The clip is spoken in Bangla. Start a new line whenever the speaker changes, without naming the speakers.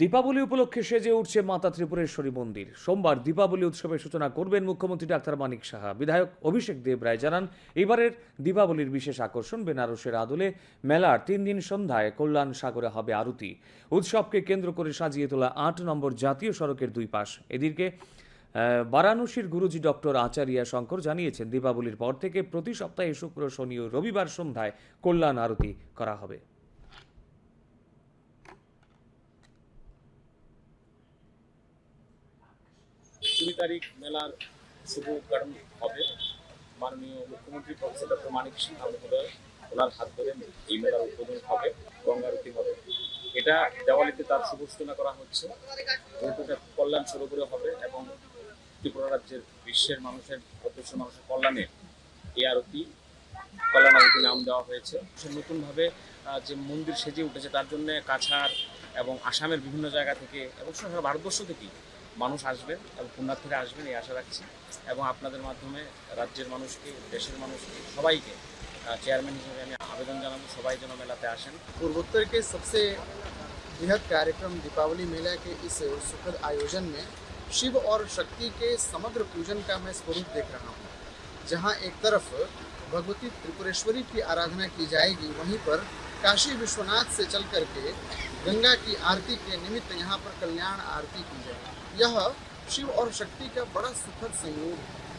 দীপাবলি উপলক্ষে সেজে উঠছে মাতা ত্রিপুরেশ্বরী মন্দির। সোমবার দীপাবলি উৎসবের সূচনা করবেন মুখ্যমন্ত্রী ডাক্তার মানিক সাহা। বিধায়ক অভিষেক দেব রায় জানান, এবারের দীপাবলির বিশেষ আকর্ষণ বেনারসের আদলে মেলার তিন দিন সন্ধ্যায় কল্যাণ সাগরে হবে আরতি। উৎসবকে কেন্দ্র করে সাজিয়ে তোলা আট নম্বর জাতীয় সড়কের দুই পাশ। এদিকে বারাণসীর গুরুজি ডক্টর আচারিয়া শঙ্কর জানিয়েছেন, দীপাবলির পর থেকে প্রতি সপ্তাহে শুক্র, শনি ও রবিবার সন্ধ্যায় কল্যাণ আরতি করা হবে।
কুড়ি তারিখ মেলার শুভ উদ্ঘাটন হবে। মাননীয় মুখ্যমন্ত্রী প্রফেসর ডক্টর মানিক সিংহ মহোদয় ওনার হাত ধরে এই মেলার উদ্বোধন হবে, গঙ্গারতি হবে। এটা দেওয়ালিতে তার শুভ সূচনা করা হচ্ছে। কল্যাণ সরোবরে হবে এবং ত্রিপুরা রাজ্যের বিশ্বের মানুষের, প্রত্যক্ষ মানুষের কল্যাণে এই আরতি, কল্যাণ আরতি নাম দেওয়া হয়েছে। সে নতুনভাবে যে মন্দির সেজে উঠেছে তার জন্য কাছাড় এবং আসামের বিভিন্ন জায়গা থেকে এবং সারা ভারতবর্ষ থেকেই মানুষ আসবেন এবং পুণ্যার্থীরা আসবেন এই আশা রাখছি এবং আপনাদের মাধ্যমে রাজ্যের মানুষকে দেশের মানুষকে সবাইকে চেয়ারম্যান হিসেবে আমি আবেদন জানাবো সবাই যেন মেলাতে আসেন
पूर्वोत्तर के सबसे बृहद कार्यक्रम दीपावली मेला के इस सुखद आयोजन में शिव और शक्ति के समग्र पूजन का मैं स्वरूप देख रहा हूँ जहाँ एक तरफ भगवती त्रिपुरेश्वरी की आराधना की जाएगी वहीं पर काशी विश्वनाथ से चल करके गंगा की आरती के निमित्त यहाँ पर कल्याण आरती की जाए। यह शिव और शक्ति का बड़ा सुखद संयोग है।